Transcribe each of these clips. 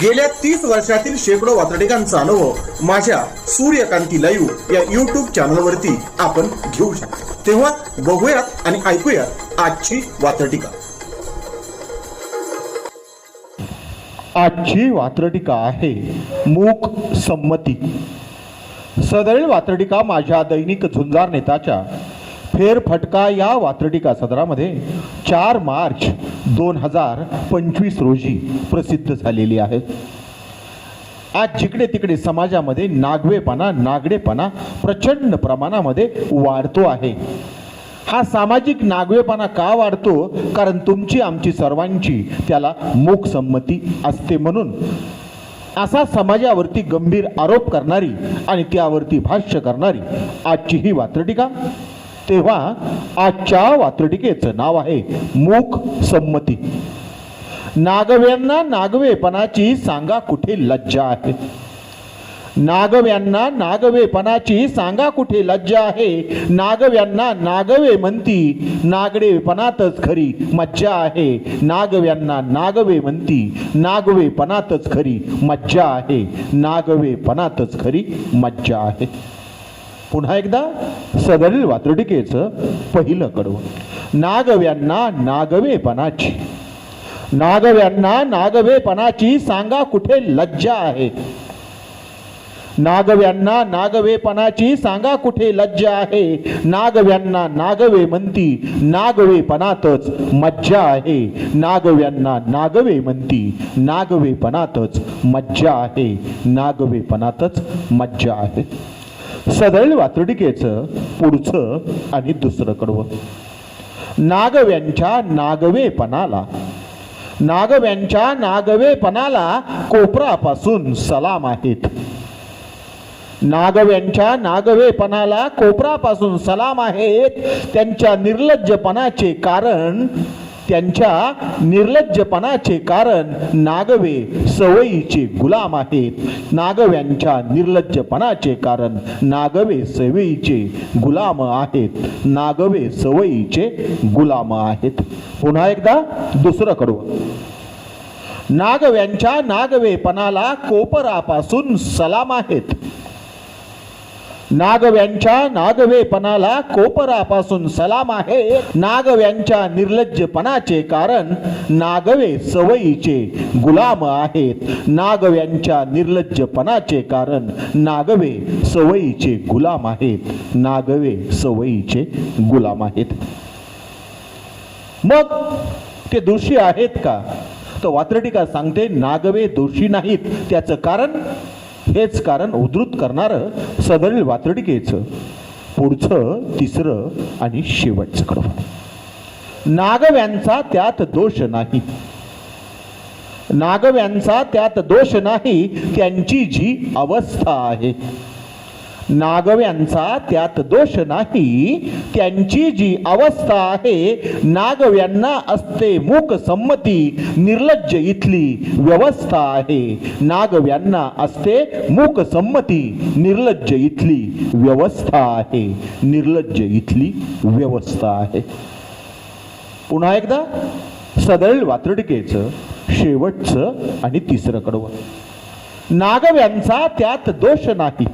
गेल्या तीस वर्षातील शेकडो वातडिकांचा अनुभव माझ्या सूर्यकांती लाईव्ह या युट्यूब चॅनलवरती आपण घेऊ शकतो. तेव्हा बघूयात आणि ऐकूयात आजची वातडिका आजची वात्रटिका आहे मूक संमती. सदैव वात्रटिका माझ्या दैनिक झुंजार नेताच्या फेरफटका या वात्रटिका सदरामध्ये चार मार्च दोन हजार पंचवीस रोजी प्रसिद्ध झालेली आहे. आज जिकडे तिकडे समाजामध्ये नागवेपणा नागडेपणा प्रचंड प्रमाणामध्ये वाढतो आहे. हा सामाजिक नागवेपणा का वाढतो? कारण तुमची आमची सर्वांची त्याला मूक संमती असते म्हणून. असा समाजावरती गंभीर आरोप करणारी आणि त्यावरती भाष्य करणारी आजची ही वात्रटिका तेव्हा आजच्या वात्रटिकेचं नाव आहे मूक संमती. नागव्यांना नागवेपणाची सांगा कुठे लज्जा आहे? नागव्यांना नागवेपणाची सांगा कुठे लज्जा आहे? नागव्यांना नागवे म्हणती नागडेपणातच खरी मज्जा आहे. नागव्यांना नागवे म्हणती नागवेपणातच खरी मज्जा आहे. नागवेपणातच खरी मज्जा आहे. पुन्हा एकदा सदरील वातुडिकेचं पहिलं कडवं. नागव्यांना नागवेपणाची. नागव्यांना नागवेपणाची सांगा कुठे लज्जा आहे? नागव्यांना नागवेपणाची सांगा कुठे लज्जा आहे? नागव्यांना नागवे म्हणती नागवेपणातच मज्जा आहे. नागव्यांना नागवे म्हणती नागवेपणातच मज्जा आहे. नागवेपणातच मज्जा आहे. सदैल वातुडिकेचं पुढचं आणि दुसरं कडवं नागव्यांच्या नागवेपणाला नागव्यांच्या नागवेपणाला कोपरापासून सलाम आहेत. नागव्यांच्या नागवेपणाला कोपरापासून सलाम आहेत त्यांच्या निर्लज्जपणाचे कारण त्यांच्या निर्लज्जपणाचे कारण नागवे सवयीचे गुलाम आहेत. नागव्यांच्या निर्लज्जपणाचे कारण नागवे सवयीचे गुलाम आहेत. नागवे सवयीचे गुलाम आहेत. पुन्हा एकदा दुसरं कडवं. नागव्यांच्या नागवेपणाला कोपरापासून सलाम आहेत. नागव्यांच्या नागवेपणाला कोपरापासून सलाम आहे. नागव्यांच्या निर्लज्जपणाचे कारण नागवे सवयीचे गुलाम आहेत. नागव्यांच्या निर्लज्जपणाचे कारण नागवे सवयीचे गुलाम आहेत. नागवे सवयीचे गुलाम आहेत. मग ते दोषी आहेत का? तर वात्रटिका सांगते नागवे दोषी नाहीत. त्याचं कारण हेच कारण उद्धृत करणारं सदरील वातडिकेचं पुढचं तिसरं आणि शेवटचं कडवं. नागव्यांचा त्यात दोष नाही. नागव्यांचा त्यात दोष नाही त्यांची जी अवस्था आहे. नागव्यांचा त्यात दोष नाही. त्यांची जी अवस्था आहे नागव्यांना असते मूक संमती निर्लज्ज इथली व्यवस्था आहे. नागव्यांना असते मूक संमती निर्लज्ज इथली व्यवस्था आहे. निर्लज्ज इथली व्यवस्था आहे. पुन्हा एकदा सदळ वात्रटिकेचं शेवटचं आणि तिसरं कडवं. नागव्यांचा त्यात दोष नाही.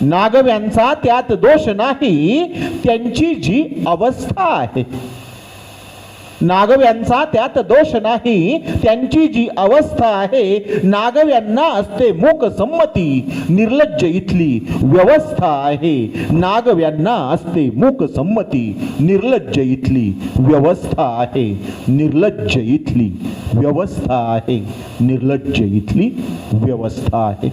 नागव्यांचा त्यात दोष नाही त्यांची जी अवस्था आहे. नागव्यांचा त्यात दोष नाही त्यांची जी अवस्था आहे नागव्यांना असते मूक संमती निर्लज्ज इथली व्यवस्था आहे. नागव्यांना असते मूक संमती निर्लज्ज इथली व्यवस्था आहे. निर्लज्ज इथली व्यवस्था आहे निर्लज्ज इथली व्यवस्था आहे.